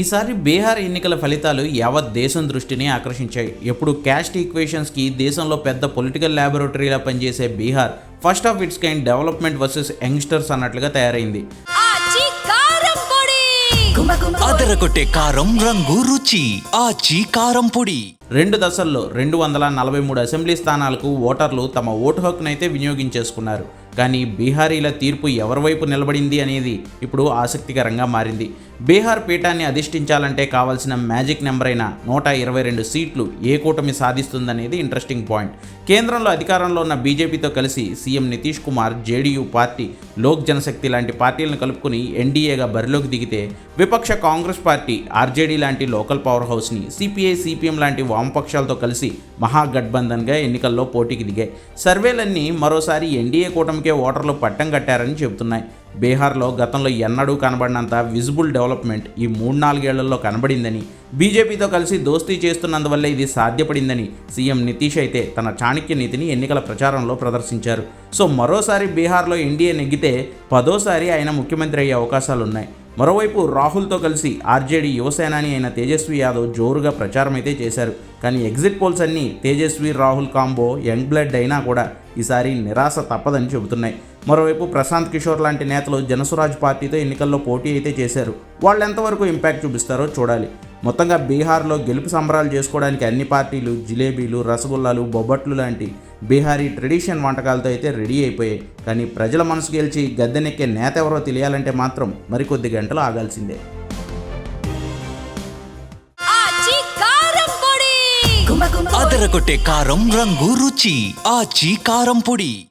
ఈసారి బీహార్ ఎన్నికల ఫలితాలు యావత్ దేశం దృష్టిని ఆకర్షించాయి. ఎప్పుడు క్యాస్ట్ ఈక్వేషన్స్కి దేశంలో పెద్ద పొలిటికల్ ల్యాబొరేటరీలా పనిచేసే Bihar first of its kind development versus youngsters అన్నట్లుగా తయారైంది. కారం పొడి! అదరగొట్టే కారం రంగు రుచి ఆచి కారం పొడి. రెండు దశల్లో రెండు వందల నలభై మూడు అసెంబ్లీ స్థానాలకు ఓటర్లు తమ ఓటు హక్కునైతే వినియోగించేసుకున్నారు. కానీ బీహారీల తీర్పు ఎవరి వైపు నిలబడింది అనేది ఇప్పుడు ఆసక్తికరంగా మారింది. బీహార్ పీఠాన్ని అధిష్ఠించాలంటే కావాల్సిన మ్యాజిక్ నెంబర్ అయిన నూట ఇరవై రెండు సీట్లు ఏ కూటమి సాధిస్తుందనేది ఇంట్రెస్టింగ్ పాయింట్. కేంద్రంలో అధికారంలో ఉన్న బీజేపీతో కలిసి CM Nitish Kumar JDU party Lok Janshakti లాంటి పార్టీలను కలుపుకుని ఎన్డీఏగా బరిలోకి దిగితే విపక్ష కాంగ్రెస్ పార్టీ ఆర్జేడీ లాంటి లోకల్ పవర్ హౌస్ని సిపిఐ సిపిఎం లాంటి వామపక్షాలతో కలిసి మహాగఠబంధన్గా ఎన్నికల్లో పోటీకి దిగాయి. సర్వేలన్నీ మరోసారి ఎన్డీఏ కూటమికి ఓటర్లు పట్టం కట్టారని చెబుతున్నాయి. బీహార్లో గతంలో ఎన్నడూ కనబడినంత విజిబుల్ డెవలప్మెంట్ ఈ మూడు నాలుగేళ్ళలో కనబడిందని బీజేపీతో కలిసి దోస్తీ చేస్తున్నందువల్ల ఇది సాధ్యపడిందని సీఎం నితీష్ అయితే తన చాణక్య నీతిని ఎన్నికల ప్రచారంలో ప్రదర్శించారు. సో మరోసారి బీహార్లో ఎన్డీఏ నెగ్గితే పదోసారి ఆయన ముఖ్యమంత్రి అయ్యే అవకాశాలున్నాయి. మరోవైపు రాహుల్తో కలిసి ఆర్జేడీ యువసేనాని అయిన తేజస్వి యాదవ్ జోరుగా ప్రచారం అయితే చేశారు. కానీ ఎగ్జిట్ పోల్స్ అన్నీ Tejashwi Rahul combo young blood అయినా కూడా ఈసారి నిరాశ తప్పదని చెబుతున్నాయి. మరోవైపు ప్రశాంత్ కిషోర్ లాంటి నేతలు జనసురాజ్ పార్టీతో ఎన్నికల్లో పోటీ అయితే చేశారు. వాళ్ళు ఎంతవరకు ఇంపాక్ట్ చూపిస్తారో చూడాలి. మొత్తంగా బీహార్లో గెలుపు సంబరాలు చేసుకోవడానికి అన్ని పార్టీలు జిలేబీలు రసగుల్లాలు బొబ్బట్లు లాంటి బీహారీ ట్రెడిషన్ వంటకాలతో అయితే రెడీ అయిపోయాయి. కానీ ప్రజల మనసు గెలిచి గద్దెనెక్కే నేత ఎవరో తెలియాలంటే మాత్రం మరికొద్ది గంటలు ఆగాల్సిందే. కారం రంగు రుచి ఆచి కారం పొడి.